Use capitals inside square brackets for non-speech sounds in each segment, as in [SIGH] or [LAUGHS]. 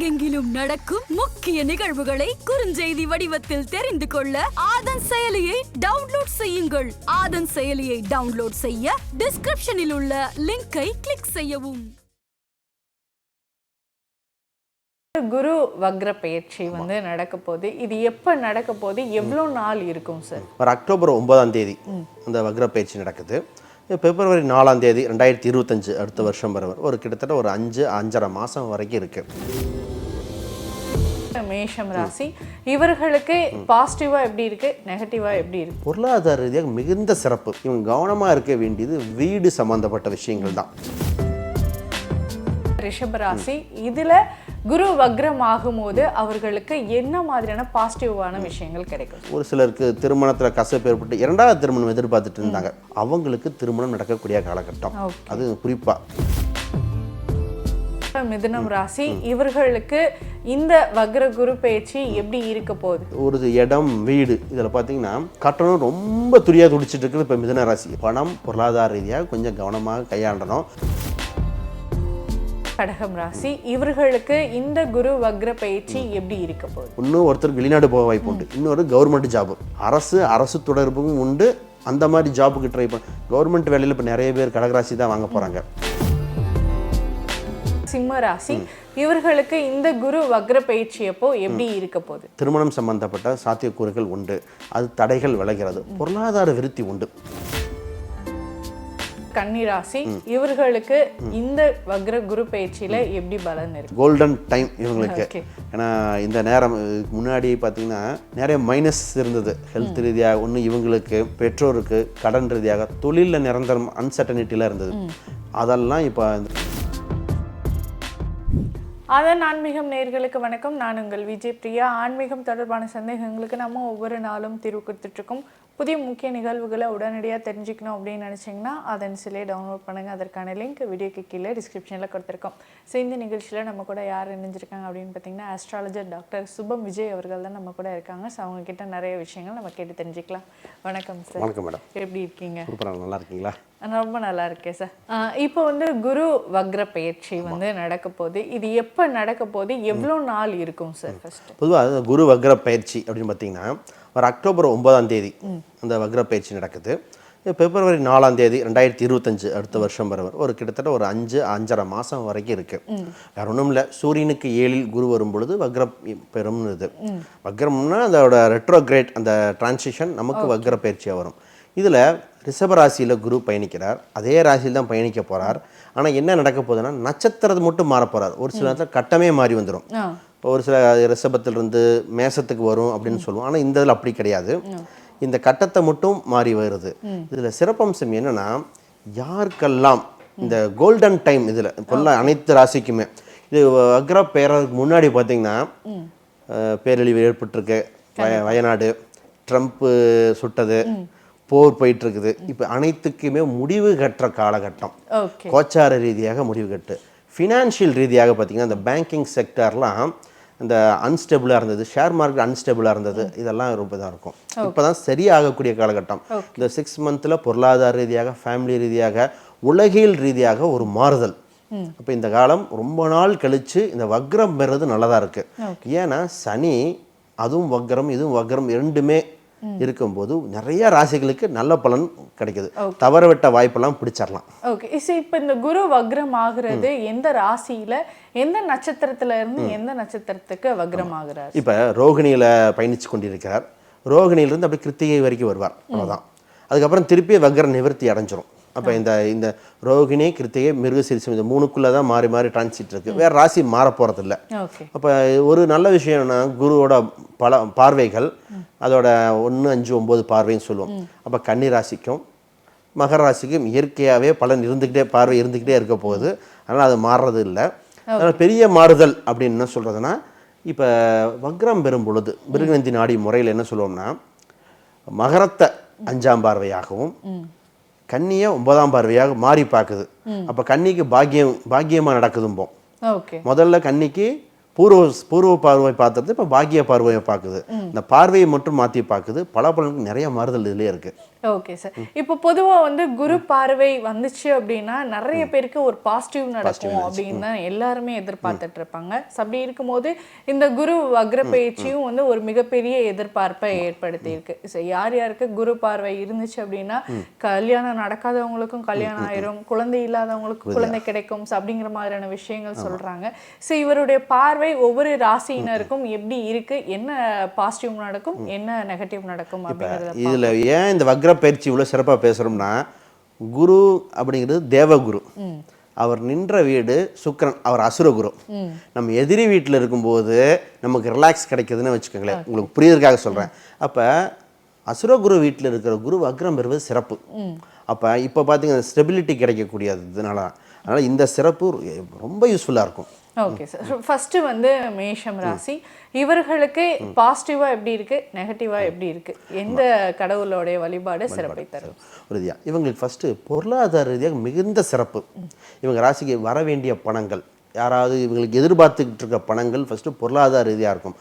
உலகெங்கிலும் நடக்கும் முக்கிய நிகழ்வுகளை குறுஞ்செய்தி வடிவத்தில் தெரிந்து கொள்ள ஆதன் செயலியை டவுன்லோட் செய்யுங்கள். ஆதன் செயலியை டவுன்லோட் செய்ய டிஸ்கிரிப்ஷனில் உள்ள லிங்கை கிளிக் செய்யவும். குரு வக்ர பயிற்சி வந்து நடக்க போகுது. இது எப்போ நடக்க போகுது? எவ்வளோ நாள் இருக்கும் சார் வர அக்டோபர் ஒன்பதாம் தேதி அந்த வக்ர பயிற்சி நடக்குது பிப்ரவரி நாலாம் தேதி ரெண்டாயிரத்தி இருபத்தஞ்சு அடுத்த வருஷம் வரை ஒரு கிட்டத்தட்ட ஒரு அஞ்சு அஞ்சரை மாதம் வரைக்கும் இருக்கு. மேஷம் ராசி இவர்களுக்கு பாசிட்டிவா எப்படி இருக்கு நெகட்டிவா எப்படி இருக்கு? பொருளாதார ரீதியாக மிகுந்த சிறப்பு. இவங்க கவனமாக இருக்க வேண்டியது வீடு சம்பந்தப்பட்ட விஷயங்கள் தான். ரிஷப ராசி இதுல குரு வக்ரம் ஆகும்போது அவர்களுக்கு என்ன மாதிரியான பாசிட்டிவான விஷயங்கள் கிடைக்கும்? ஒரு சிலருக்கு திருமணத்தில் கசப்பு ஏற்பட்டு இரண்டாவது திருமணம் எதிர்பார்த்துட்டு இருந்தாங்க. அவங்களுக்கு திருமணம் நடக்கக்கூடிய காலகட்டம். அது குறிப்பாக மிதுனம் ராசி இவர்களுக்கு இந்த வக்ர குரு பயிற்சி எப்படி இருக்க போகுது? ஒரு இடம் வீடு இதில் பார்த்தீங்கன்னா கட்டணம் ரொம்ப துரியாக துடிச்சிட்டு இருக்குது இப்போ மிதுன ராசி. பணம் பொருளாதார ரீதியாக கொஞ்சம் கவனமாக கையாண்டணும். கடகம் ராசி இவர்களுக்கு இந்த குரு வக்ர பயிற்சி எப்படி இருக்க போகுது? இன்னும் ஒருத்தருக்கு வெளிநாடு போக வாய்ப்பு உண்டு. இன்னொரு கவர்மெண்ட் ஜாப் அரசு அரசு தொடர்பும் உண்டு. அந்த மாதிரி ஜாபுக்கு ட்ரை பண்ண கவர்மெண்ட் வேலையில் இப்போ நிறைய பேர் கடகராசி தான் வாங்க போகிறாங்க சிம்ம ராசி இவர்களுக்கு இந்த குரு வக்ர பயிற்சி அப்போ எப்படி இருக்க போகுது? திருமணம் சம்பந்தப்பட்ட சாத்தியக்கூறுகள் உண்டு. அது தடைகள் விளைகிறது பொருளாதார விருத்தி உண்டு. கன்னி ராசி இவர்களுக்கு இந்த வக்ர குரு பயிற்சியில எப்படி பலன் இருக்கு? கோல்டன் டைம் இவங்களுக்கு. ஏன்னா இந்த நேரம் முன்னாடி பார்த்தீங்கன்னா நிறைய மைனஸ் இருந்தது. ஹெல்த் ரீதியாக ஒன்று இவங்களுக்கு பெற்றோருக்கு கடன் ரீதியாக தொழிலில் நிரந்தரம் அன்சர்டனிட்டியில் இருந்தது. அதெல்லாம் இப்போ அதன் ஆன்மீகம் நேர்களுக்கு வணக்கம். நான் உங்கள் விஜய் பிரியா. ஆன்மீகம் தொடர்பான சந்தேகங்களுக்கு நம்ம ஒவ்வொரு நாளும் தீர்வு கொடுத்துட்ருக்கோம் புதிய முக்கிய நிகழ்வுகளை உடனடியாக தெரிஞ்சுக்கணும் அப்படின்னு நினச்சிங்கன்னா அதன் சிலையை டவுன்லோட் பண்ணுங்கள் அதற்கான லிங்க் வீடியோக்கு கீழே டிஸ்கிரிப்ஷனில் கொடுத்துருக்கோம். ஸோ இந்த நிகழ்ச்சியில் நம்ம கூட யார் இணைஞ்சிருக்காங்க அப்படின்னு பார்த்தீங்கன்னா ஆஸ்ட்ராலஜர் டாக்டர் சுபம் விஜய் அவர்கள் தான் நம்ம கூட இருக்காங்க. ஸோ அவங்க கிட்ட நிறைய விஷயங்கள் நம்ம கேட்டு தெரிஞ்சுக்கலாம். வணக்கம் சார் வணக்கம் மேடம் எப்படி இருக்கீங்க? சூப்பராக நல்லா இருக்கீங்களா? ரொம்ப நல்லா இருக்கேன் சார் இப்போ வந்து குரு வக்ர பயிற்சி வந்து நடக்க போகுது. இது எப்போ நடக்க போகுது? எவ்வளோ நாள் இருக்கும் சார் ஃபர்ஸ்ட் பொதுவாக குரு வக்ர பயிற்சி அப்படின்னு பார்த்தீங்கன்னா வர அக்டோபர் ஒன்பதாம் தேதி அந்த வக்ர பயிற்சி நடக்குது பிப்ரவரி நாலாம் தேதி ரெண்டாயிரத்தி இருபத்தஞ்சு அடுத்த வருஷம் வரை ஒரு கிட்டத்தட்ட ஒரு அஞ்சு அஞ்சரை மாதம் வரைக்கும் இருக்கு. வேற ஒன்றும் இல்லை. சூரியனுக்கு ஏழில் குரு வரும் பொழுது வக்ரம் பெறும் இது. வக்ரம்னா அதோட ரெட்ரோகிரேட் அந்த டிரான்சிஷன் நமக்கு வக்ர பயிற்சியாக வரும். இதில் ரிஷபராசியில் குரு பயணிக்கிறார். அதே ராசியில் தான் பயணிக்க போகிறார் ஆனால் என்ன நடக்க போகுதுன்னா நட்சத்திரம் மட்டும் மாற போகிறார் ஒரு சில நேரத்தில் கட்டமே மாறி வந்துடும் ஒரு சில ரிஷபத்திலிருந்து மேசத்துக்கு வரும் அப்படின்னு சொல்லுவோம். ஆனால் இந்த இதில் அப்படி கிடையாது. இந்த கட்டத்தை மட்டும் மாறி வருது. இதில் சிறப்பம்சம் என்னன்னா யாருக்கெல்லாம் இந்த கோல்டன் டைம் இதில் இப்போல்லாம் அனைத்து ராசிக்குமே இது அக்ர பேரதுக்கு முன்னாடி பார்த்தீங்கன்னா பேரழிவு ஏற்பட்டிருக்கு. வய- வயநாடு ட்ரம்ப்பு சுட்டது போர் போயிட்டு இருக்குது இப்போ அனைத்துக்குமே முடிவு கட்டுற காலகட்டம். கோச்சார ரீதியாக முடிவு கட்டு. ஃபினான்ஷியல் ரீதியாக பார்த்தீங்கன்னா இந்த பேங்கிங் செக்டர்லாம் இந்த அன்ஸ்டெபிளாக இருந்தது ஷேர் மார்க்கெட் அன்ஸ்டெபிளாக இருந்தது இதெல்லாம் ரொம்ப இதாக இருக்கும். இப்போ தான் சரியாகக்கூடிய காலகட்டம். இந்த சிக்ஸ் மந்தில் பொருளாதார ரீதியாக ஃபேமிலி ரீதியாக உலகியல் ரீதியாக ஒரு மாறுதல். அப்போ இந்த காலம் ரொம்ப நாள் கழிச்சு இந்த வக்ரம் பெறுறது நல்லதாக இருக்கு. ஏன்னா சனி அதுவும் வக்ரம் இதுவும் வக்ரம் இரண்டுமே இருக்கும்போது நிறைய ராசிகளுக்கு நல்ல பலன் கிடைக்குது. தவற விட்ட வாய்ப்பெல்லாம் பிடிச்சிடலாம் ஓகே இஸ் இப்போ இந்த குரு வக்ரம் ஆகுறது எந்த ராசியில எந்த நட்சத்திரத்துல இருந்து எந்த நட்சத்திரத்துக்கு வக்ரம் ஆகுறாரு இப்போ ரோகிணியில் பயணித்து கொண்டிருக்கிறார். ரோகிணியிலிருந்து அப்படியே கிருத்திகை வரைக்கும் வருவார். அவ்வளோதான் அதுக்கப்புறம் திருப்பி வக்ர நிவர்த்தி அடைஞ்சிரும். அப்போ இந்த இந்த ரோகிணி கிருத்திகை மிருகசீரிசம் இந்த மூணுக்குள்ளே தான் மாறி மாறி டிரான்சிட் இருக்கு வேற ராசி மாற போகிறதில்ல அப்போ ஒரு நல்ல விஷயம்னா குருவோட பல பார்வைகள் அதோட ஒன்று அஞ்சு ஒம்பது பார்வைன்னு சொல்லுவோம். அப்போ கன்னி ராசிக்கும் மகர ராசிக்கும் இயற்கையாகவே பலன் இருந்துக்கிட்டே பார்வை இருந்துக்கிட்டே இருக்க போகுது. அதனால் அது மாறுறது இல்லை. அதனால் பெரிய மாறுதல் அப்படின்னு என்ன சொல்கிறதுனா இப்போ வக்ரம் பெறும் பொழுது மிருகநந்தி நாடி முறையில் என்ன சொல்லுவோம்னா மகரத்தை அஞ்சாம் பார்வையாகவும் கன்னியை ஒன்பதாம் பார்வையாக மாறி பார்க்குது. அப்போ கன்னிக்கு பாக்கியம் பாக்கியமாக நடக்குதும்போம் முதல்ல கன்னிக்கு பூர்வ பூர்வ பார்வை பார்த்தது இப்போ பாக்கிய பார்வையை பார்க்குது. இந்த பார்வையை மட்டும் மாற்றி பார்க்குது. பல பலனுக்கு நிறைய மாறுதல் இதுலேயே இருக்குது ஓகே சார் இப்போ பொதுவா வந்து குரு பார்வை வந்துச்சு அப்படின்னா நிறைய பேருக்கு ஒரு பாசிட்டிவ் நடக்கும் அப்படின்னு தான் எல்லாருமே எதிர்பார்த்துட்டு இருப்பாங்க. அப்படி இருக்கும்போது இந்த குரு வக்ர பயிற்சியும் வந்து ஒரு மிகப்பெரிய எதிர்பார்ப்பை ஏற்படுத்தி இருக்கு So, யார் யாருக்கு குரு பார்வை இருந்துச்சு அப்படின்னா கல்யாணம் நடக்காதவங்களுக்கும் கல்யாணம் ஆயிரும். குழந்தை இல்லாதவங்களுக்கும் குழந்தை கிடைக்கும். அப்படிங்கிற மாதிரியான விஷயங்கள் சொல்றாங்க. ஸோ இவருடைய பார்வை ஒவ்வொரு ராசியினருக்கும் எப்படி இருக்கு? என்ன பாசிட்டிவ் நடக்கும்? என்ன நெகட்டிவ் நடக்கும்? அப்படிங்கறத இதில் ஏன் இந்த வக்ர பயிற்சி இவ்வளோ சிறப்பாக பேசுகிறோம்னா குரு அப்படிங்கிறது தேவகுரு. அவர் நின்ற வீடு சுக்கிரன் அவர் அசுரகுரு. நம்ம எதிரி வீட்டில் இருக்கும்போது நமக்கு ரிலாக்ஸ் கிடைக்குதுன்னு வச்சுக்கோங்களேன். உங்களுக்கு புரியுறதுக்காக சொல்கிறேன் அப்போ அசுரகுரு வீட்டில் இருக்கிற குரு வக்ரம் பெறுவது சிறப்பு. அப்போ இப்போ பார்த்தீங்கன்னா ஸ்டெபிலிட்டி கிடைக்கக்கூடியதுனால தான். அதனால் இந்த சிறப்பு ரொம்ப யூஸ்ஃபுல்லாக இருக்கும். ஓகே சார் ஃபர்ஸ்ட் வந்து மேஷம் ராசி. இவர்களுக்கு பாசிட்டிவா எப்படி இருக்கு? நெகட்டிவா எப்படி இருக்கு? எந்த கடவுளோடைய வழிபாடு சிறப்பை தரும்? உறுதியா. இவங்களுக்கு ஃபஸ்ட்டு பொருளாதார ரீதியாக மிகுந்த சிறப்பு. இவங்க ராசிக்கு வர வேண்டிய பணங்கள் யாராவது இவங்களுக்கு எதிர்பார்த்துக்கிட்டு இருக்க பணங்கள் ஃபஸ்ட்டு பொருளாதார ரீதியாக இருக்கும்.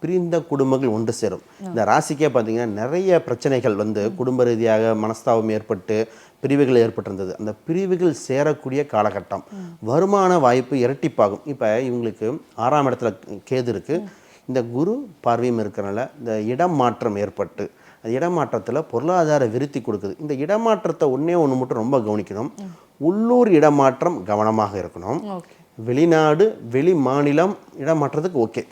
பிரிந்த குடும்பங்கள் ஒன்று சேரும். இந்த ராசிக்கே பார்த்தீங்கன்னா நிறைய பிரச்சனைகள் வந்து குடும்ப ரீதியாக மனஸ்தாபம் ஏற்பட்டு பிரிவுகள் ஏற்பட்டிருந்தது. அந்த பிரிவுகள் சேரக்கூடிய காலகட்டம். வருமான வாய்ப்பு இரட்டிப்பாகும். இப்போ இவங்களுக்கு ஆறாம் இடத்துல கேது இருக்கு. இந்த குரு பார்வையும் இருக்கிறனால இந்த இடம் மாற்றம் ஏற்பட்டு அந்த இடமாற்றத்தில் பொருளாதார விருத்தி கொடுக்குது. இந்த இடமாற்றத்தை ஒன்றே ஒன்று மட்டும் ரொம்ப கவனிக்கணும். உள்ளூர் இடமாற்றம் கவனமாக இருக்கணும். ஓகே. வெளிநாடு வெளி மாநிலம் இடமாற்றத்துக்கு ஓகே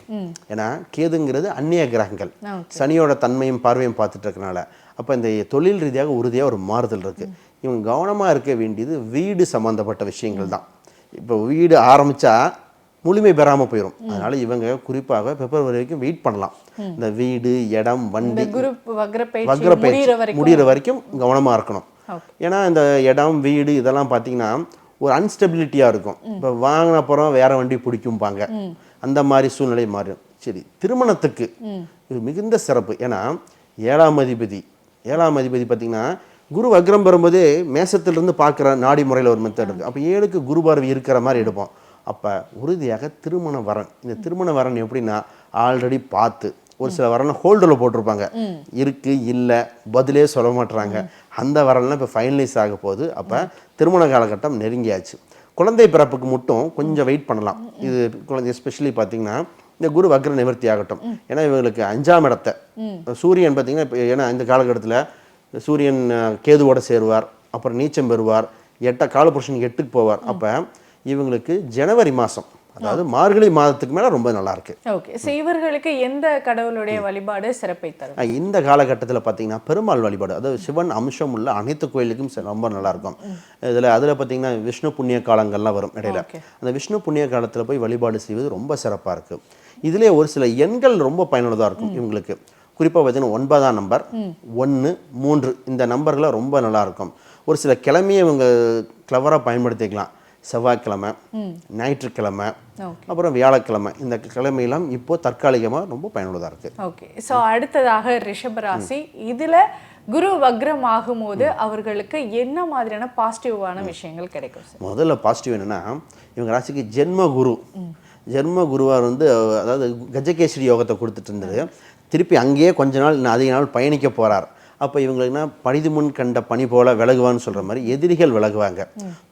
ஏன்னா கேதுங்கிறது அந்நிய கிரகங்கள். சனியோட தன்மையும் பார்வையும் பார்த்துட்டு இருக்கனால அப்போ இந்த தொழில் ரீதியாக உறுதியாக ஒரு மாறுதல் இருக்கு. இவங்க கவனமாக இருக்க வேண்டியது வீடு சம்பந்தப்பட்ட விஷயங்கள் தான். இப்போ வீடு ஆரம்பிச்சா முழுமை பெறாமல் போயிடும் அதனால இவங்க குறிப்பாக பிப்ரவரி வரைக்கும் வெயிட் பண்ணலாம். இந்த வீடு இடம் வண்டி குரு வக்ர பயிற்சி முடிகிற வரைக்கும் கவனமாக இருக்கணும். ஏன்னா இந்த இடம் வீடு இதெல்லாம் பார்த்தீங்கன்னா ஒரு அன்ஸ்டெபிலிட்டியாக இருக்கும். இப்போ வாங்கின அப்புறம் வேற வண்டி பிடிக்கும்பாங்க. அந்த மாதிரி சூழ்நிலை மாறும். சரி திருமணத்துக்கு இது மிகுந்த சிறப்பு. ஏன்னா ஏழாம் அதிபதி ஏழாம் அதிபதி பார்த்தீங்கன்னா குரு வக்ரம் பெறும்போதே மேசத்திலிருந்து பார்க்குற நாடி முறையில் ஒரு மெத்தட் இருக்குது அப்போ ஏழுக்கு குரு பார்வை இருக்கிற மாதிரி எடுப்போம். அப்போ உறுதியாக திருமண வரன். இந்த திருமண வரன் எப்படின்னா ஆல்ரெடி பார்த்து ஒரு சில வரலாம் ஹோல்டரில் போட்டிருப்பாங்க. இருக்கு இல்லை பதிலே சொல்ல மாட்றாங்க. அந்த வரலாம் இப்போ ஃபைனலைஸ் ஆக போகுது. அப்போ திருமண காலகட்டம் நெருங்கியாச்சு. குழந்தை பிறப்புக்கு மட்டும் கொஞ்சம் வெயிட் பண்ணலாம். இது குழந்தை எஸ்பெஷலி பார்த்தீங்கன்னா இந்த குரு வக்ர நிவர்த்தி ஆகட்டும். ஏன்னா இவங்களுக்கு அஞ்சாம் இடத்தை. சூரியன் பார்த்தீங்கன்னா இப்போ ஏன்னா இந்த காலகட்டத்தில் சூரியன் கேதுவோட சேருவார். அப்புறம் நீச்சம் பெறுவார். எட்ட காலபுருஷன் எட்டுக்கு போவார். அப்போ இவங்களுக்கு ஜனவரி மாதம் அதாவது மார்கழி மாதத்துக்கு மேலே ரொம்ப நல்லா இருக்கு ஓகே. ஸோ இவர்களுக்கு எந்த கடவுளுடைய வழிபாடு சிறப்பை தரும்? இந்த காலகட்டத்தில் பார்த்தீங்கன்னா பெருமாள் வழிபாடு அதாவது சிவன் அம்சம் உள்ள அனைத்து கோயிலுக்கும் ரொம்ப நல்லா இருக்கும் இதில் அதில் பார்த்தீங்கன்னா விஷ்ணு புண்ணிய காலங்கள்லாம் வரும் இடையில. அந்த விஷ்ணு புண்ணிய காலத்தில் போய் வழிபாடு செய்வது ரொம்ப சிறப்பாக இருக்கும் இதிலே ஒரு சில எண்கள் ரொம்ப பயனுள்ளதாக இருக்கும் இவங்களுக்கு. குறிப்பாக பார்த்தீங்கன்னா ஒன்பதாம் நம்பர் ஒன்று மூன்று இந்த நம்பர்களை ரொம்ப நல்லா இருக்கும் ஒரு சில கிழமையை இவங்க கிளவராக பயன்படுத்திக்கலாம். செவ்வாய்க்கிழமை ஞாயிற்றுக்கிழமை. அப்புறம் வியாழக்கிழமை. இந்த கிழமையெல்லாம் இப்போ தற்காலிகமாக ரொம்ப பயனுள்ளதாக இருக்குது ஓகே. ஸோ அடுத்ததாக ரிஷபராசி. இதுல குரு வக்ரம் ஆகும்போது அவர்களுக்கு என்ன மாதிரியான பாசிட்டிவான விஷயங்கள் கிடைக்கும் முதல்ல பாசிட்டிவ் என்னன்னா இவங்க ராசிக்கு ஜென்ம குரு. ஜென்ம குருவார் வந்து அதாவது கஜகேசரி யோகத்தை கொடுத்துட்டு இருந்தது. திருப்பி அங்கேயே கொஞ்ச நாள் அதிக நாள் பயணிக்க போறார். அப்போ இவங்களுக்குன்னா பணிது முன் கண்ட பனி போல விலகுவான்னு சொல்ற மாதிரி எதிரிகள் விலகுவாங்க.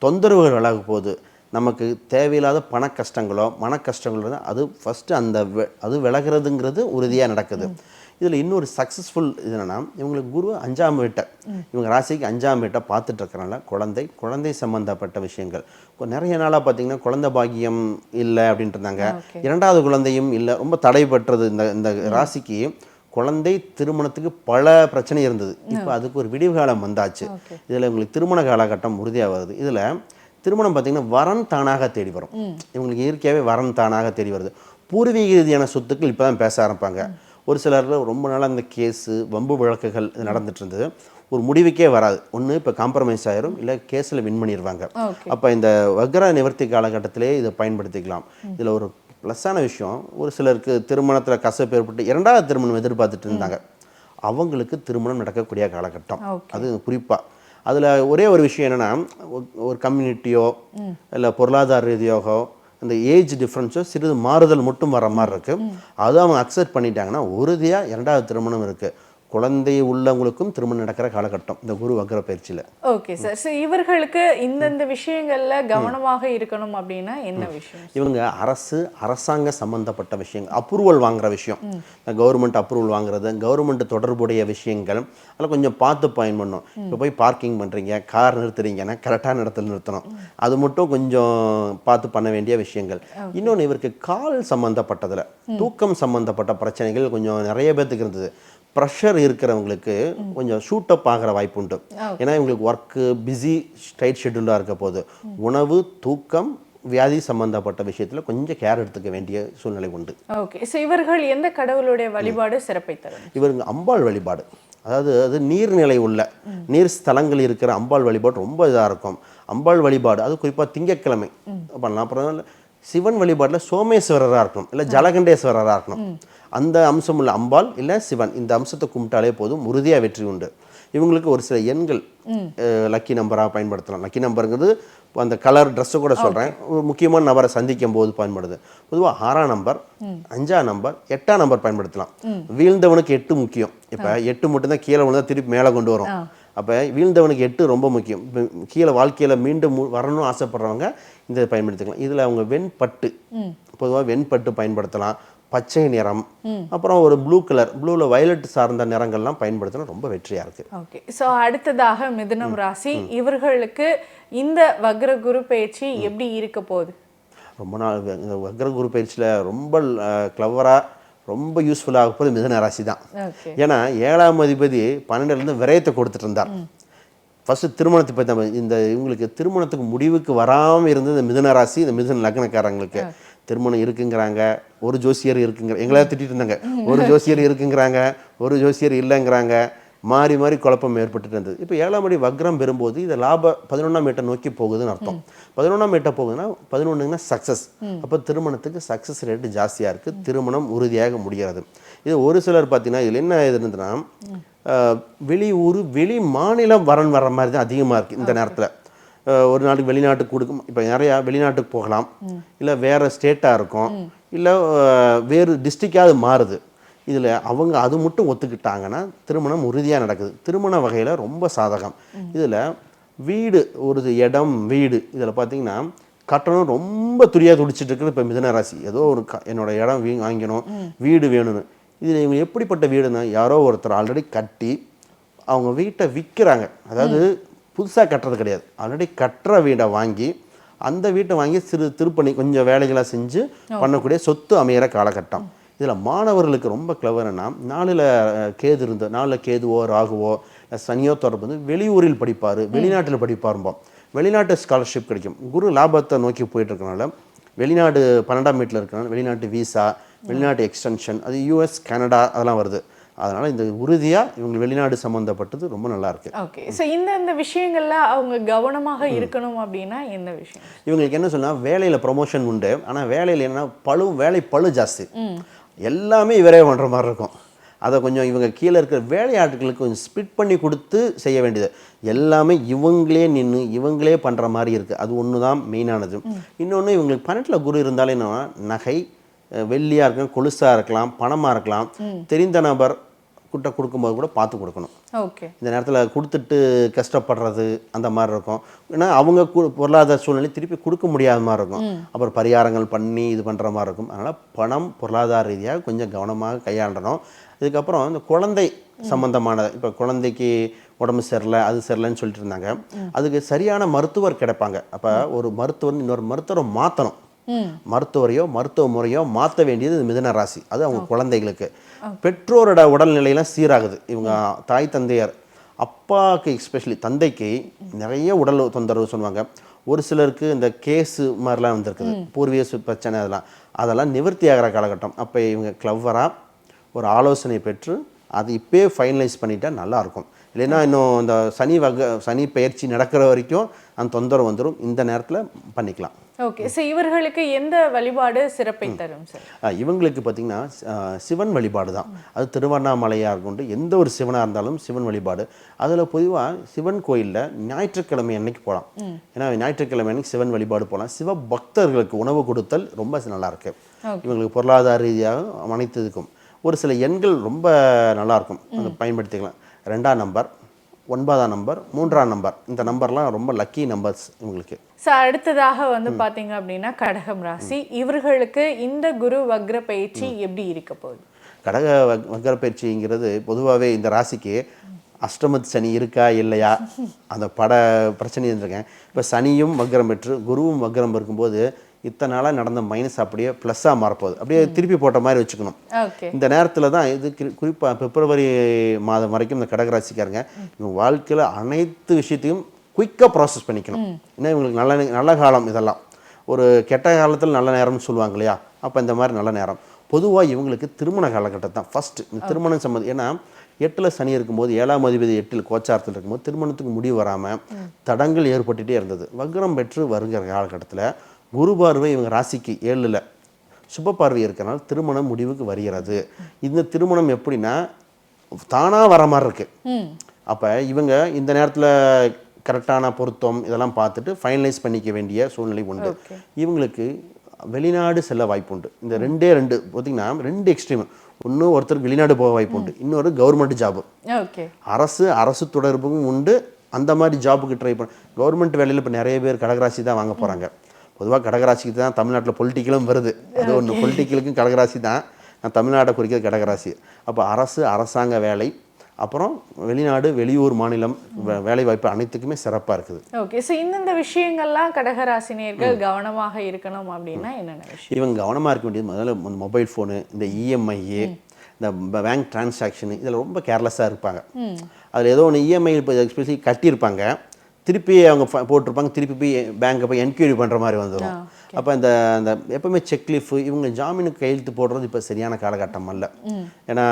தொந்தரவுகள் விலக போகுது நமக்கு தேவையில்லாத பண கஷ்டங்களோ மன கஷ்டங்களோ அது ஃபஸ்ட்டு அந்த அது விலகிறதுங்கிறது உறுதியாக நடக்குது. இதில் இன்னொரு சக்ஸஸ்ஃபுல் இது என்னன்னா இவங்களுக்கு குரு அஞ்சாம் வீட்டை இவங்க ராசிக்கு அஞ்சாம் வீட்டை பார்த்துட்டு இருக்கறனால குழந்தை குழந்தை சம்பந்தப்பட்ட விஷயங்கள். நிறைய நாளாக பார்த்தீங்கன்னா குழந்தை பாக்கியம் இல்லை அப்படின்ட்டு இருந்தாங்க. இரண்டாவது குழந்தையும் இல்லை ரொம்ப தடைபட்டது இந்த இந்த ராசிக்கு குழந்தை திருமணத்துக்கு பல பிரச்சனை இருந்தது. இப்போ அதுக்கு ஒரு விடிவு காலம் வந்தாச்சு. இதில் இவங்களுக்கு திருமண காலகட்டம் உறுதியாக வருது இதில் திருமணம் பார்த்தீங்கன்னா வரன் தானாக தேடி வரும். இவங்களுக்கு இயற்கையாகவே வரன் தானாக தேடி வருது. பூர்வீக ரீதியான சொத்துக்கள் இப்போ தான் பேச ஆரம்பிப்பாங்க. ஒரு சிலர் ரொம்ப நாளாக இந்த கேஸு வம்பு வழக்குகள் இது நடந்துட்டு இருந்தது. ஒரு முடிவுக்கே வராது. ஒன்று இப்போ காம்ப்ரமைஸ் ஆயிரும். இல்லை கேஸில் வின் பண்ணிடுவாங்க. அப்போ இந்த வக்ர நிவர்த்தி காலகட்டத்திலே இதை பயன்படுத்திக்கலாம். இதில் ஒரு ப்ளஸ்ஸான விஷயம் ஒரு சிலருக்கு திருமணத்தில் கசப்பு ஏற்பட்டு இரண்டாவது திருமணம் எதிர்பார்த்துட்டு இருந்தாங்க. அவங்களுக்கு திருமணம் நடக்கக்கூடிய காலகட்டம். அது குறிப்பாக அதில் ஒரே ஒரு விஷயம் என்னென்னா ஒரு கம்யூனிட்டியோ இல்லை பொருளாதார ரீதியாகவோ அந்த ஏஜ் டிஃப்ரென்ஸோ சிறிது மாறுதல் மட்டும் வர மாதிரி இருக்கு. அது அவங்க அக்செப்ட் பண்ணிட்டாங்கன்னா உறுதியாக இரண்டாவது திருமணம் இருக்கு. குழந்தை உள்ளவங்களுக்கும் திருமணம் நடக்கிற காலகட்டம். இந்த குரு வக்ர பயிற்சியில். Okay sir. ஸோ இவர்களுக்கு இந்தந்த விஷயங்கள்ல கவனமாக இருக்கணும் அப்படின்னா என்ன விஷயம்? இவங்க அரசு அரசாங்க சம்பந்தப்பட்ட விஷயங்கள் அப்ரூவல் வாங்குற விஷயம். கவர்மெண்ட் அப்ரூவல் வாங்குறது கவர்மெண்ட் தொடர்புடைய விஷயங்கள் அதில் கொஞ்சம் பார்த்து பயன் பண்ணும். இப்போ போய் பார்க்கிங் பண்ணுறீங்க கார் நிறுத்துறீங்கன்னா கரெக்டான இடத்துல நிறுத்தணும். அது மட்டும் கொஞ்சம் பார்த்து பண்ண வேண்டிய விஷயங்கள். இன்னொன்று இவருக்கு கால் சம்மந்தப்பட்டதில் தூக்கம் சம்மந்தப்பட்ட பிரச்சனைகள் கொஞ்சம் நிறைய பேர்த்துக்கு இருந்தது. ப்ரெஷர் இருக்கிறவங்களுக்கு கொஞ்சம் ஷூட் அப் ஆகிற வாய்ப்பு உண்டு ஏன்னா இவங்களுக்கு ஒர்க்கு பிஸி டைட் ஷெட்யூலாக இருக்க போது உணவு தூக்கம் வியாதி சம்பந்தப்பட்ட விஷயத்தில் கொஞ்சம் கேர் எடுத்துக்க வேண்டிய சூழ்நிலை உண்டு. ஓகே ஸோ இவர்கள் எந்த கடவுளுடைய வழிபாடு சிறப்பை தரும்? இவருங்க அம்பாள் வழிபாடு. அதாவது அது நீர்நிலை உள்ள நீர் ஸ்தலங்கள் இருக்கிற அம்பாள் வழிபாடு ரொம்ப இதாக இருக்கும். அம்பாள் வழிபாடு அது குறிப்பாக திங்கட்கிழமை. பண்ணலாம் அப்புறம் சிவன் வழிபாட்டில் சோமேஸ்வரராக இருக்கணும் இல்லை ஜலகண்டேஸ்வரராக இருக்கணும். அந்த அம்சம் உள்ள அம்பாள் இல்லை சிவன். இந்த அம்சத்தை கும்பிட்டாலே போதும் உறுதியாக வெற்றி உண்டு. இவங்களுக்கு ஒரு சில எண்கள் லக்கி நம்பராக பயன்படுத்தலாம். லக்கி நம்பருங்கிறது அந்த கலர் ட்ரெஸ்ஸை கூட சொல்கிறேன் ஒரு முக்கியமான நபரை சந்திக்கும் போது பயன்படுது. பொதுவாக ஆறாம் நம்பர் அஞ்சாம் நம்பர் எட்டாம் நம்பர் பயன்படுத்தலாம். வீழ்ந்தவனுக்கு எட்டு முக்கியம். இப்போ எட்டு மட்டும்தான் கீழே விழுந்தா திருப்பி மேலே கொண்டு வரும். அப்போ வீழ்ந்தவனுக்கு எட்டு ரொம்ப முக்கியம். கீழே வாழ்க்கையில் மீண்டும் வரணும்னு ஆசைப்படுறவங்க இந்த பயன்படுத்திக்கலாம். இதில் அவங்க வெண்பட்டு பொதுவாக வெண்பட்டு பயன்படுத்தலாம். பச்சை நிறம் அப்புறம் ஒரு ப்ளூ கலர் ப்ளூவில் வயலட் சார்ந்த நிறங்கள்லாம் பயன்படுத்தினா ரொம்ப வெற்றியாக இருக்குது ஓகே. ஸோ அடுத்ததாக மிதுனம் ராசி. இவர்களுக்கு இந்த வக்ர குரு பயிற்சி எப்படி இருக்க போகுது? ரொம்ப நாள் இந்த வக்ர குரு பயிற்சியில் ரொம்ப கிளவராக ரொம்ப யூஸ்ஃபுல்லாக போது மிதன ராசி தான். ஏன்னா ஏழாம் அதிபதி பன்னெண்டுலேருந்து விரயத்தை கொடுத்துட்டு இருந்தார். ஃபஸ்ட்டு திருமணத்தை பற்றி இந்த இவங்களுக்கு திருமணத்துக்கு முடிவுக்கு வராமல் இருந்த இந்த மிதுன ராசி இந்த மிதுன லக்னக்காரங்களுக்கு. திருமணம் இருக்குங்கிறாங்க ஒரு ஜோசியர் இருக்குங்கிற எங்களால் திட்டிட்டு இருந்தாங்க. ஒரு ஜோசியர் இருக்குங்கிறாங்க ஒரு ஜோசியர் இல்லைங்கிறாங்க. மாறி மாறி குழப்பம் ஏற்பட்டுட்டு இருந்தது. இப்போ ஏழாம் அடி வக்ரம் பெறும்போது இது லாப பதினொன்றாம் மீட்டை நோக்கி போகுதுன்னு அர்த்தம். பதினொன்றாம் மீட்டை போகுதுன்னா பதினொன்றுங்கன்னா சக்ஸஸ் அப்போ திருமணத்துக்கு சக்ஸஸ் ரேட்டு ஜாஸ்தியாக இருக்குது திருமணம் உறுதியாக முடியாது இது ஒரு சிலர் பார்த்தீங்கன்னா இதில் என்ன இது இருந்ததுன்னா வெளியூர் வெளி மாநிலம் வரன் வர்ற மாதிரி தான் அதிகமாக இருக்குது இந்த நேரத்தில். ஒரு நாட்டுக்கு வெளிநாட்டுக்கு கொடுக்கும் இப்போ நிறையா வெளிநாட்டுக்கு போகலாம். இல்லை வேறு ஸ்டேட்டாக இருக்கும். இல்லை வேறு டிஸ்ட்ரிக்டாவது மாறுது. இதில் அவங்க அது மட்டும் ஒத்துக்கிட்டாங்கன்னா திருமணம் உறுதியாக நடக்குது. திருமண வகையில் ரொம்ப சாதகம். இதில் வீடு ஒரு இடம் வீடு இதில் பார்த்தீங்கன்னா கட்டணம் ரொம்ப துரியாக துடிச்சிட்டு இருக்குது இப்போ மிதன ராசி. ஏதோ ஒரு க என்னோட இடம் வீ வாங்கணும் வீடு வேணும்னு. இதில் இவங்க எப்படிப்பட்ட வீடுன்னா யாரோ ஒருத்தர் ஆல்ரெடி கட்டி அவங்க வீட்டை விற்கிறாங்க. அதாவது புதுசாக கட்டுறது கிடையாது. ஆல்ரெடி கட்டுற வீடை வாங்கி அந்த வீட்டை வாங்கி சிறு திருப்பணி கொஞ்சம் வேலைகளை செஞ்சு பண்ணக்கூடிய சொத்து அமையிற காலகட்டம். இதில் மாணவர்களுக்கு ரொம்ப கிளவர்னா நாளில் கேது இருந்த நாளில் கேதுவோ ராகுவோ சனியோ தொடர்பு வந்து வெளியூரில் படிப்பார் வெளிநாட்டில் படிப்பாரும்போம். வெளிநாட்டு ஸ்காலர்ஷிப் கிடைக்கும். குரு லாபத்தை நோக்கி போயிட்டு இருக்கனால வெளிநாடு பன்னெண்டாம் வீட்டில் இருக்கனால வெளிநாட்டு விசா வெளிநாட்டு எக்ஸ்டென்ஷன் அது யூஎஸ் கனடா அதெல்லாம் வருது. அதனால் இந்த உறுதியாக இவங்க வெளிநாடு சம்மந்தப்பட்டது ரொம்ப நல்லா இருக்கு ஓகே. ஸோ இந்த இந்த விஷயங்கள்ல அவங்க கவனமாக இருக்கணும் அப்படின்னா எந்த விஷயம்? இவங்களுக்கு என்ன சொன்னால் வேலையில் ப்ரொமோஷன் உண்டு. ஆனால் வேலையில் என்ன பழு வேலை பழு ஜாஸ்தி. எல்லாமே இவரே பண்ணுற மாதிரி இருக்கும். அதை கொஞ்சம் இவங்க கீழே இருக்கிற வேலையாட்களுக்கு கொஞ்சம் ஸ்பிட் பண்ணி கொடுத்து செய்ய வேண்டியது. எல்லாமே இவங்களே நின்று இவங்களே பண்ணுற மாதிரி இருக்குது அது ஒன்று தான் மெயினானது இன்னொன்று இவங்களுக்கு பன்னெண்டில் குரு இருந்தாலே என்னன்னா நகை அஹ், வெள்ளியா இருக்கலாம் கொலுசாக இருக்கலாம் பணமாக இருக்கலாம். தெரிந்த நபர் கிட்ட கொடுக்கும்போது கூட பார்த்து கொடுக்கணும். ஓகே. இந்த நேரத்தில் கொடுத்துட்டு கஷ்டப்படுறது அந்த மாதிரி இருக்கும். ஏன்னா அவங்க பொருளாதார சூழ்நிலை திருப்பி கொடுக்க முடியாத மாதிரி இருக்கும். அப்புறம் பரிகாரங்கள் பண்ணி இது பண்ணுற மாதிரி இருக்கும். அதனால் பணம் பொருளாதார ரீதியாக கொஞ்சம் கவனமாக கையாளணும். இதுக்கப்புறம் இந்த குழந்தை சம்பந்தமானது. இப்போ குழந்தைக்கு உடம்பு சரியில்லை அது சரியில்லைன்னு சொல்லிட்டு இருந்தாங்க. அதுக்கு சரியான மருத்துவர் கிடைப்பாங்க. அப்போ ஒரு மருத்துவர் இன்னொரு மருத்துவரை மாற்றணும் மருத்துவரையோ மருத்துவ முறையோ மாற்ற வேண்டியது இந்த மிதன ராசி. அது அவங்க குழந்தைகளுக்கு. பெற்றோரோட உடல்நிலையெல்லாம் சீராகுது. இவங்க தாய் தந்தையர் அப்பாவுக்கு எஸ்பெஷலி தந்தைக்கு நிறைய உடல் தொந்தரவு சொல்லுவாங்க. ஒரு சிலருக்கு இந்த கேஸு மாதிரிலாம் வந்திருக்குது. பூர்வீக பிரச்சனை அதெல்லாம். அதெல்லாம் நிவர்த்தி ஆகிற காலகட்டம். அப்போ இவங்க கிளவராக ஒரு ஆலோசனை பெற்று அது இப்போயே ஃபைனலைஸ் பண்ணிட்டா நல்லா இருக்கும் இல்லைன்னா இன்னும் இந்த சனி வக சனி பயிற்சி நடக்கிற வரைக்கும் அந்த தொந்தரவு வந்துடும் இந்த நேரத்தில் பண்ணிக்கலாம். ஓகே ஸோ இவர்களுக்கு எந்த வழிபாடு சிறப்பை தரும் சார் இவங்களுக்கு பார்த்திங்கன்னா சிவன் வழிபாடு தான். அது திருவண்ணாமலையாக இருக்கட்டும் எந்த ஒரு சிவனாக இருந்தாலும் சிவன் வழிபாடு. அதில் பொதுவாக சிவன் கோயிலில் ஞாயிற்றுக்கிழமை அன்னைக்கு போகலாம் ஏன்னா ஞாயிற்றுக்கிழமை அன்னைக்கு சிவன் வழிபாடு போகலாம் சிவ பக்தர்களுக்கு உணவு கொடுத்தல் ரொம்ப நல்லா இருக்கு இவங்களுக்கு பொருளாதார ரீதியாக அனைத்து இதுக்கும். ஒரு சில எண்கள் ரொம்ப நல்லாயிருக்கும் அதை பயன்படுத்திக்கலாம். ரெண்டாம் நம்பர். ஒன்பதாம் நம்பர் மூன்றாம் நம்பர் இந்த நம்பர்லாம் ரொம்ப லக்கி நம்பர்ஸ் இவங்களுக்கு. ஸோ அடுத்ததாக வந்து பாத்தீங்க அப்படின்னா கடகம் ராசி. இவர்களுக்கு இந்த குரு வக்ர பயிற்சி எப்படி இருக்க போகுது? கடக வக்- வக்கர பயிற்சிங்கிறது பொதுவாகவே இந்த ராசிக்கு அஷ்டமத்து சனி இருக்கா இல்லையா? [LAUGHS] அந்த பட பிரச்சனை இருந்திருக்கேன். இப்போ சனியும் வக்ரம் பெற்று குருவும் வக்ரம் இருக்கும்போது இத்தனை நாளாக நடந்த மைனஸ் அப்படியே ப்ளஸ்ஸாக மாறப்போகுது. அப்படியே திருப்பி போட்ட மாதிரி வச்சுக்கணும். இந்த நேரத்தில் தான் இது குறிப்பாக பிப்ரவரி மாதம் வரைக்கும் இந்த கடகராசிக்காரங்க இவங்க வாழ்க்கையில் அனைத்து விஷயத்தையும் குயிக்காக ப்ராசஸ் பண்ணிக்கணும். ஏன்னா இவங்களுக்கு நல்ல நல்ல காலம் இதெல்லாம். ஒரு கெட்ட காலத்தில் நல்ல நேரம்னு சொல்லுவாங்க இல்லையா? அப்போ இந்த மாதிரி நல்ல நேரம். பொதுவாக இவங்களுக்கு திருமண காலகட்டம் தான். ஃபஸ்ட்டு இந்த திருமணம் சம்மந்தம் ஏன்னா எட்டில் சனி இருக்கும்போது ஏழாம் அதிபதி எட்டில் கோச்சாரத்தில் இருக்கும்போது திருமணத்துக்கு முடிவு வராமல் தடங்கள் ஏற்பட்டுகிட்டே இருந்தது. வக்ரம் பெற்று வருகிற காலகட்டத்தில் குரு பார்வை இவங்க ராசிக்கு ஏழில். சுப பார்வை இருக்கிறனால திருமணம் முடிவுக்கு வருகிறது. இந்த திருமணம் எப்படின்னா தானாக வர மாதிரி இருக்கு. ம். அப்போ இவங்க இந்த நேரத்தில் கரெக்டான பொருத்தம் இதெல்லாம் பார்த்துட்டு ஃபைனலைஸ் பண்ணிக்க வேண்டிய சூழ்நிலை உண்டு. இவங்களுக்கு வெளிநாடு செல்ல வாய்ப்பு உண்டு. இந்த ரெண்டே ரெண்டு பார்த்தீங்கன்னா ரெண்டு எக்ஸ்ட்ரீம் ஒன்று ஒருத்தருக்கு வெளிநாடு போக வாய்ப்பு உண்டு. இன்னொரு கவர்மெண்ட் ஜாபு அரசு அரசு தொடர்பும் உண்டு. அந்த மாதிரி ஜாபுக்கு ட்ரை பண்ண கவர்மெண்ட் வேலையில் இப்போ நிறைய பேர் கடகராசி தான் வாங்க போகிறாங்க பொதுவாக கடகராசிக்கு தான் தமிழ்நாட்டில் பொலிட்டிக்கலும் வருது. அது ஒன்று பொலிட்டிக்கலுக்கும் கடகராசி தான். நான் தமிழ்நாட்டை குறிக்கிறது கடகராசி. அப்போ அரசு அரசாங்க வேலை அப்புறம் வெளிநாடு வெளியூர் மாநிலம் வேலை வாய்ப்பு அனைத்துக்குமே சிறப்பாக இருக்குது. ஓகே ஸோ இந்தந்த விஷயங்கள்லாம் கடகராசினியர்கள் கவனமாக இருக்கணும் அப்படின்னா என்னென்ன விஷயம்? இவங்க கவனமாக இருக்க வேண்டியது முதல்ல மொபைல் ஃபோனு இந்த இஎம்ஐ இந்த பேங்க் டிரான்சாக்ஷனு இதில் ரொம்ப கேர்லெஸ்ஸாக இருப்பாங்க. அதில் ஏதோ ஒன்று இஎம்ஐ இப்போ எஸ்பெஷலி கட்டியிருப்பாங்க. திருப்பி அவங்க போட்டிருப்பாங்க. திருப்பி போய் பேங்க்கை போய் என்கொயரி பண்ணுற மாதிரி வந்துடும் அப்போ இந்த அந்த எப்பவுமே செக்லீஃப் இவங்க ஜாமீனுக்கு கையெழுத்து போடுறது இப்போ சரியான காலகட்டம் அல்ல. ஏன்னா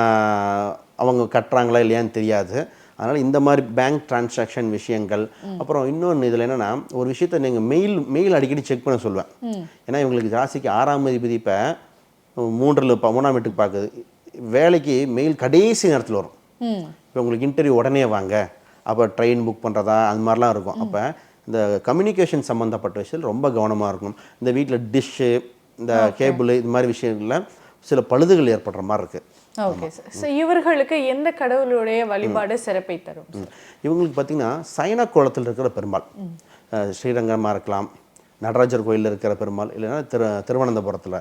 அவங்க கட்டுறாங்களா இல்லையான்னு தெரியாது. அதனால் இந்த மாதிரி பேங்க் டிரான்சாக்ஷன் விஷயங்கள். அப்புறம் இன்னொன்று இதில் என்னென்னா ஒரு விஷயத்தை நீங்கள் மெயில் மெயில் அடிக்கடி செக் பண்ண சொல்லுவேன் ஏன்னா இவங்களுக்கு ராசிக்கு ஆறாம் அதிபதி இப்போ மூன்றில் இப்போ மூணாம் வீட்டுக்கு பார்க்குது வேலைக்கு மெயில் கடைசி நேரத்தில் வரும். இப்போ உங்களுக்கு இன்டர்வியூ உடனே வாங்க. அப்போ ட்ரெயின் புக் பண்ணுறதா அந்த மாதிரிலாம் இருக்கும். அப்போ இந்த கம்யூனிகேஷன் சம்மந்தப்பட்ட விஷயத்தில் ரொம்ப கவனமாக இருக்கணும். இந்த வீட்டில் டிஷ்ஷு இந்த கேபிள் இது மாதிரி விஷயங்கள்ல சில பழுதுகள் ஏற்படுற மாதிரி இருக்குது ஓகே சார் ஸோ இவர்களுக்கு எந்த கடவுளுடைய வழிபாடு சிறப்பை தரும். இவங்களுக்கு பார்த்தீங்கன்னா சைன குளத்தில் இருக்கிற பெருமாள். ஸ்ரீரங்கமாக இருக்கலாம். நடராஜர் கோயிலில் இருக்கிற பெருமாள். இல்லைன்னா திரு திருவனந்தபுரத்தில்.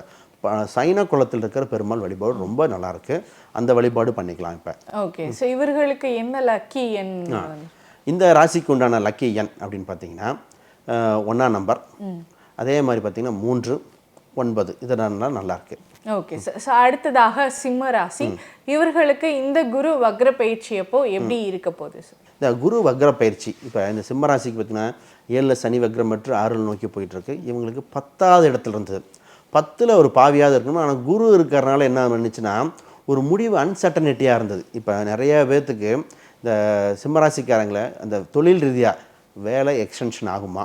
சைன குளத்தில் இருக்கிற பெருமாள் வழிபாடு ரொம்ப நல்லா இருக்கு அந்த வழிபாடு பண்ணிக்கலாம் இப்போ. ஓகே. ஸோ இவர்களுக்கு என்ன லக்கி எண்? இந்த ராசிக்கு உண்டான லக்கி எண் அப்படின்னு பார்த்தீங்கன்னா ஒன்றாம் நம்பர். அதே மாதிரி பார்த்தீங்கன்னா மூன்று ஒன்பது. இதெல்லாம் நல்லா இருக்கு ஓகே. சார் ஸோ அடுத்ததாக சிம்ம ராசி. இவர்களுக்கு இந்த குரு வக்ர பயிற்சி அப்போ எப்படி இருக்க போகுது சார் இந்த குரு வக்ர பயிற்சி இப்போ இந்த சிம்மராசிக்கு பார்த்தீங்கன்னா ஏழில் சனி வக்ரம் பெற்று ஆறில் நோக்கி போயிட்டு இருக்கு. இவங்களுக்கு பத்தாவது இடத்துல இருந்தது பத்தில் ஒரு பாவியாவது இருக்கணும்? ஆனால் குரு இருக்கிறனால என்ன பண்ணுச்சுன்னா ஒரு முடிவு அன்சர்டனிட்டியாக இருந்தது. இப்போ நிறைய பேர்த்துக்கு இந்த சிம்மராசிக்காரங்களை அந்த தொழில் ரீதியாக வேலை எக்ஸ்டென்ஷன் ஆகுமா?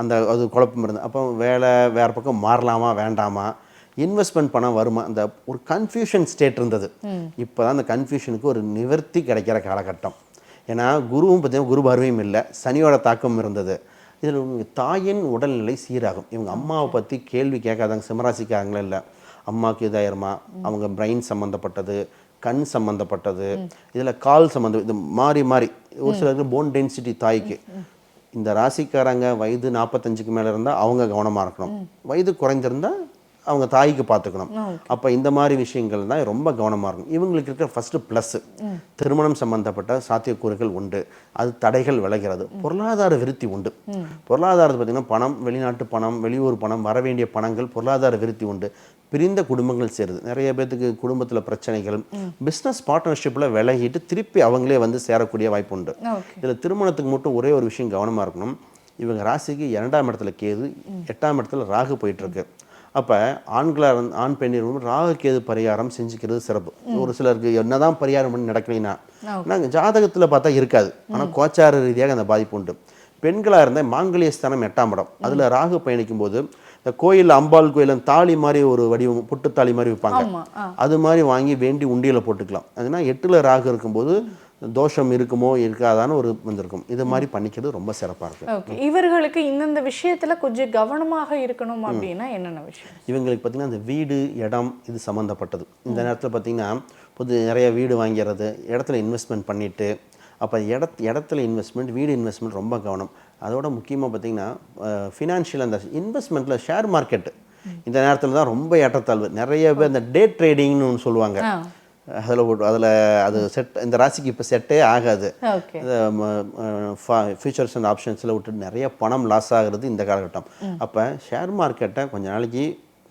அந்த அது குழப்பம் இருந்தது. அப்போ வேலை வேறு பக்கம் மாறலாமா வேண்டாமா? இன்வெஸ்ட்மெண்ட் பணம் வருமா? அந்த ஒரு கன்ஃபியூஷன் ஸ்டேட் இருந்தது. இப்போ தான் அந்த கன்ஃபியூஷனுக்கு ஒரு நிவர்த்தி கிடைக்கிற காலகட்டம். ஏன்னா குருவும் பார்த்தீங்கன்னா குரு பார்வையும் இல்லை. சனியோட தாக்கம் இருந்தது. இதில் தாயின் உடல்நிலை சீராகும். இவங்க அம்மாவை பற்றி கேள்வி கேட்காதாங்க சிம்மராசிக்காரங்களே இல்லை. அம்மாவுக்கு இதாயிருமா? அவங்க பிரெயின் சம்மந்தப்பட்டது கண் சம்மந்தப்பட்டது இதில் கால் சம்மந்தம் இது மாறி மாறி. ஒரு சிலருக்கு போன் டென்சிட்டி தாய்க்கு. இந்த ராசிக்காரங்க வயது நாற்பத்தஞ்சுக்கு மேலே இருந்தால் அவங்க கவனமாக இருக்கணும். வயது குறைந்திருந்தா அவங்க தாய்க்கு பார்த்துக்கணும். அப்போ இந்த மாதிரி விஷயங்கள் தான் ரொம்ப கவனமாக இருக்கும் இவங்களுக்கு இருக்கிற ஃபஸ்ட்டு ப்ளஸ் திருமணம் சம்பந்தப்பட்ட சாத்தியக்கூறுகள் உண்டு. அது தடைகள் விளைகிறது. பொருளாதார விருத்தி உண்டு. பொருளாதாரத்தை பார்த்தீங்கன்னா பணம் வெளிநாட்டு பணம் வெளியூர் பணம் வர வேண்டிய பணங்கள் பொருளாதார விருத்தி உண்டு. பிரிந்த குடும்பங்கள் சேருது. நிறைய பேர்த்துக்கு குடும்பத்தில் பிரச்சனைகள் பிஸ்னஸ் பார்ட்னர்ஷிப்பில் விலகிட்டு திருப்பி அவங்களே வந்து சேரக்கூடிய வாய்ப்பு உண்டு. இதில் திருமணத்துக்கு மட்டும் ஒரே ஒரு விஷயம் கவனமாக இருக்கணும். இவங்க ராசிக்கு இரண்டாம் இடத்துல கேது எட்டாம் இடத்துல ராகு போயிட்டு இருக்கு. அப்போ ஆண்களாக இருந்து ஆண் பெண் இருவரும் ராகு கேது பரிகாரம் செஞ்சுக்கிறது சிறப்பு. ஒரு சிலருக்கு என்னதான் பரிகாரம் பண்ணி நடக்கலைன்னா நாங்கள் ஜாதகத்தில் பார்த்தா இருக்காது. ஆனால் கோச்சார ரீதியாக அந்த பாதிப்பு உண்டு. பெண்களாக இருந்தால் மாங்கல்ய ஸ்தானம் எட்டாம் இடம். அதில் ராகு பயணிக்கும் போது இந்த கோயில் அம்பாள் கோயில் தாலி மாதிரி ஒரு வடிவம் புட்டுத்தாலி மாதிரி வைப்பாங்க அது மாதிரி வாங்கி வேண்டி உண்டியல போட்டுக்கலாம். அதுனா எட்டில் ராகு இருக்கும்போது தோஷம் இருக்குமோ இருக்காதான்னு ஒரு வந்திருக்கும். இது மாதிரி பண்ணிக்கிறது ரொம்ப சிறப்பாக இருக்கும் இவர்களுக்கு இந்தந்த விஷயத்துல கொஞ்சம் கவனமாக இருக்கணும் அப்படின்னா என்னென்ன விஷயம்? இவங்களுக்கு பார்த்திங்கன்னா அந்த வீடு இடம் இது சம்மந்தப்பட்டது இந்த நேரத்தில் பார்த்திங்கன்னா புது நிறைய வீடு வாங்கிறது இடத்துல இன்வெஸ்ட்மெண்ட் பண்ணிவிட்டு அப்போ இட இடத்துல இன்வெஸ்ட்மெண்ட் வீடு இன்வெஸ்ட்மெண்ட் ரொம்ப கவனம். அதோட முக்கியமாக பார்த்திங்கன்னா ஃபினான்ஷியல் அந்த இன்வெஸ்ட்மெண்ட்டில் ஷேர் மார்க்கெட்டு இந்த நேரத்தில் தான் ரொம்ப ஏற்றத்தாழ்வு. நிறைய பேர் இந்த டே ட்ரேடிங்னு ஒன்று சொல்லுவாங்க. அதில் அதில் அது செட் இந்த ராசிக்கு இப்போ செட்டே ஆகாது. ஃபியூச்சர்ஸ் அண்ட் ஆப்ஷன்ஸில் விட்டு நிறைய பணம் லாஸ் ஆகுறது இந்த காலகட்டம். அப்போ ஷேர் மார்க்கெட்டை கொஞ்ச நாளைக்கு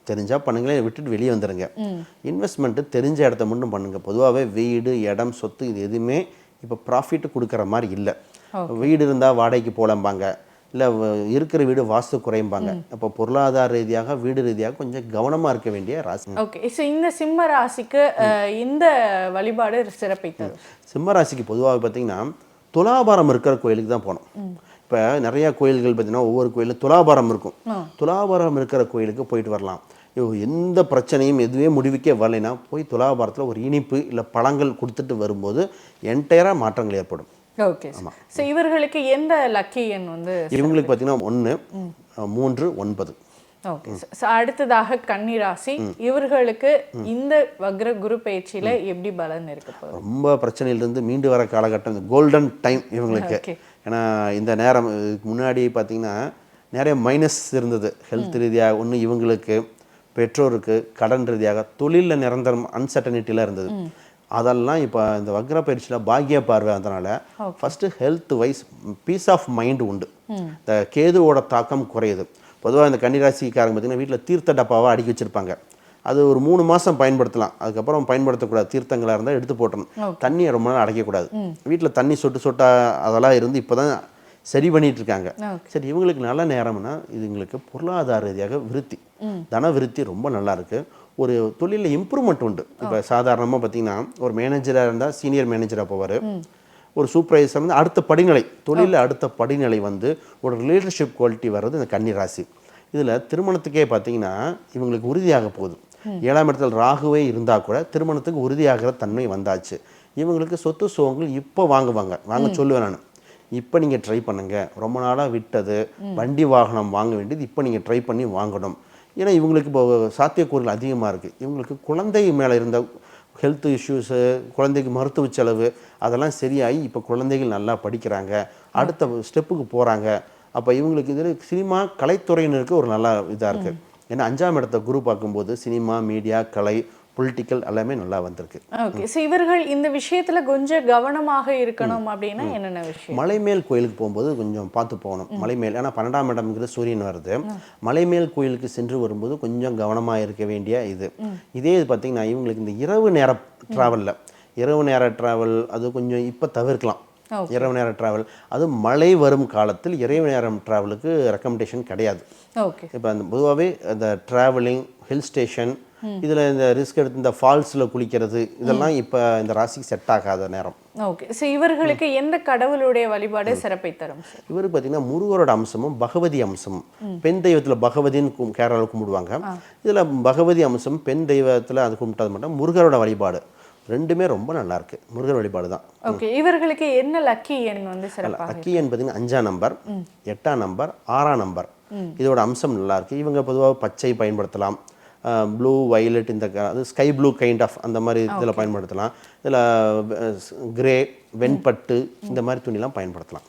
தெரிஞ்சால் பண்ணுங்களேன் விட்டுட்டு வெளியே வந்துடுங்க இன்வெஸ்ட்மெண்ட்டு தெரிஞ்ச இடத்த மட்டும் பண்ணுங்க. பொதுவாகவே வீடு இடம் சொத்து இது எதுவுமே இப்போ ப்ராஃபிட் கொடுக்குற மாதிரி இல்லை. வீடு இருந்தால் வாடகைக்கு போலம்பாங்க இல்லை இருக்கிற வீடு வாஸ்து குறையும்பாங்க. அப்போ பொருளாதார ரீதியாக வீடு ரீதியாக கொஞ்சம் கவனமாக இருக்க வேண்டிய ராசி. ஓகே ஸோ இந்த சிம்ம ராசிக்கு இந்த வழிபாடு சிறப்பை தரும்? சிம்ம ராசிக்கு பொதுவாக பார்த்தீங்கன்னா துலாபாரம் இருக்கிற கோயிலுக்கு தான் போகணும். இப்போ நிறைய கோயில்கள் பார்த்தீங்கன்னா ஒவ்வொரு கோயிலும் துலாபாரம் இருக்கும். துலாபாரம் இருக்கிற கோயிலுக்கு போயிட்டு வரலாம். எந்த பிரச்சனையும் எதுவே முடிவுக்கே வரலைன்னா போய் துலாபாரத்தில் ஒரு இனிப்பு இல்லை பழங்கள் கொடுத்துட்டு வரும்போது என்டையராக மாற்றங்கள் ஏற்படும். ஓகே ஸோ இவர்களுக்கு எந்த லக்கி எண் வந்து இவங்களுக்கு பார்த்தீங்கன்னா ஒன்று மூன்று ஒன்பது. ஓகே அடுத்ததாக கன்னி ராசி. இவர்களுக்கு இந்த வக்ர குரு பயிற்சியில எப்படி பலன் இருக்க ரொம்ப பிரச்சனையிலிருந்து மீண்டு வர காலகட்டம் இந்த கோல்டன் டைம் இவங்களுக்கு. ஏன்னா இந்த நேரம் முன்னாடி பார்த்தீங்கன்னா நிறைய மைனஸ் இருந்தது. ஹெல்த் ரீதியாக ஒன்று இவங்களுக்கு பெற்றோருக்கு கடன் ரீதியாக தொழிலில் நிரந்தரம் அன்சர்டனிட்டியில் இருந்தது. அதெல்லாம் இப்போ இந்த வக்ர பயிற்சியில் பாக்கிய பார்வை அதனால first health wise peace of mind உண்டு. இந்த கேதுவோட தாக்கம் குறையுது. பொதுவாக இந்த கன்னிராசிக்காரங்க பார்த்தீங்கன்னா வீட்டில் தீர்த்த டப்பாவை அடுக்கி வச்சுருப்பாங்க. அது ஒரு மூணு மாதம் பயன்படுத்தலாம். அதுக்கப்புறம் பயன்படுத்தக்கூடாது. தீர்த்தங்களாக இருந்தால் எடுத்து போட்டணும் தண்ணியை ரொம்ப நாள் அடைக்கக்கூடாது. வீட்டில் தண்ணி சொட்டு சொட்டா அதெல்லாம் இருந்து இப்போ தான் சரி பண்ணிட்டு இருக்காங்க. சரி இவங்களுக்கு நல்ல நேரம்னா இதுங்களுக்கு பொருளாதார ரீதியாக விருத்தி. தன விருத்தி ரொம்ப நல்லா இருக்கு. ஒரு தொழிலில் இம்ப்ரூவ்மெண்ட் உண்டு. இப்போ சாதாரணமாக பார்த்தீங்கன்னா ஒரு மேனேஜராக இருந்தால் சீனியர் மேனேஜராக போவார். ஒரு சூப்பர்வைசர் வந்து அடுத்த படிநிலை தொழிலில் அடுத்த படிநிலை வந்து ஒரு ரிலேஷன்ஷிப் குவாலிட்டி வர்றது இந்த கன்னி ராசி. இதில் திருமணத்துக்கே பார்த்தீங்கன்னா இவங்களுக்கு உறுதியாக போகுது. ஏழாம் இடத்துல ராகுவே இருந்தால் கூட திருமணத்துக்கு உறுதியாகிற தன்மை வந்தாச்சு. இவங்களுக்கு சொத்து சுகங்கள் இப்போ வாங்குவாங்க. வாங்க சொல்லுவேன் நான். இப்போ நீங்கள் ட்ரை பண்ணுங்க. ரொம்ப நாளாக விட்டது. வண்டி வாகனம் வாங்க வேண்டியது இப்போ நீங்கள் ட்ரை பண்ணி வாங்கணும். ஏன்னா இவங்களுக்கு இப்போ சாத்தியக்கூறுகள் அதிகமாக இருக்குது இவங்களுக்கு குழந்தை மேலே இருந்த ஹெல்த் இஷ்யூஸு குழந்தைக்கு மருத்துவ செலவு அதெல்லாம் சரியாகி இப்போ குழந்தைகள் நல்லா படிக்கிறாங்க. அடுத்த ஸ்டெப்புக்கு போகிறாங்க அப்போ இவங்களுக்கு இதில் சினிமா கலைத்துறையினருக்கு ஒரு நல்ல இதாக இருக்குது ஏன்னா அஞ்சாம் இடத்த குரு பார்க்கும்போது சினிமா மீடியா கலை பொலிட்டிக்கல் எல்லாமே நல்லா வந்திருக்கு. ஓகே ஸோ இவர்கள் இந்த விஷயத்துல கொஞ்சம் கவனமாக இருக்கணும் அப்படின்னா என்னென்ன விஷயம்? மலைமேல் கோயிலுக்கு போகும்போது கொஞ்சம் பார்த்து போகணும். மலைமேல் ஏன்னா பன்னெண்டாம் இடம்ங்கிறது சூரியன் வருது. மலைமேல் கோயிலுக்கு சென்று வரும்போது கொஞ்சம் கவனமாக இருக்க வேண்டிய இது. இதே இது பார்த்தீங்கன்னா இவங்களுக்கு இந்த இரவு நேர ட்ராவலில் இரவு நேர ட்ராவல் அது கொஞ்சம் இப்போ தவிர்க்கலாம். இரவு நேர ட்ராவல் அது மழை வரும் காலத்தில் இரவு நேரம் ட்ராவலுக்கு ரெக்கமெண்டேஷன் கிடையாது. ஓகே இப்போ அந்த பொதுவாகவே அந்த ட்ராவலிங் ஹில் ஸ்டேஷன் இதில் இந்த ரிஸ்க் எடுத்து இந்த ஃபால்ஸில் குளிக்கிறது இதெல்லாம் இப்போ இந்த ராசிக்கு செட் ஆகாத நேரம். ஓகே. ஸோ இவர்களுக்கு எந்த கடவுளுடைய வழிபாடு சிறப்பை தரும் இவர் பார்த்தீங்கன்னா முருகரோட அம்சமும் பகவதி அம்சமும். பெண் தெய்வத்தில் பகவதின்னு கேரளாவில் கும்பிடுவாங்க. இதில் பகவதி அம்சம் பெண் தெய்வத்தில் அது கும்பிட்டது மட்டும் முருகரோட வழிபாடு. ரெண்டுமே ரொம்ப நல்லா இருக்கு. முருகர் வழிபாடு தான். ஓகே. இவர்களுக்கு என்ன லக்கி எண் வந்து அக்கியன் பார்த்தீங்கன்னா அஞ்சாம் நம்பர் எட்டாம் நம்பர் ஆறாம் நம்பர். இதோட அம்சம் நல்லா இருக்கு. இவங்க பொதுவாக பச்சை பயன்படுத்தலாம். ப்ளூ வயலட் இந்த அது ஸ்கை ப்ளூ கைண்ட் ஆஃப் அந்த மாதிரி இதில் பயன்படுத்தலாம். இதில் கிரே வெண்பட்டு இந்த மாதிரி துணிலாம் பயன்படுத்தலாம்.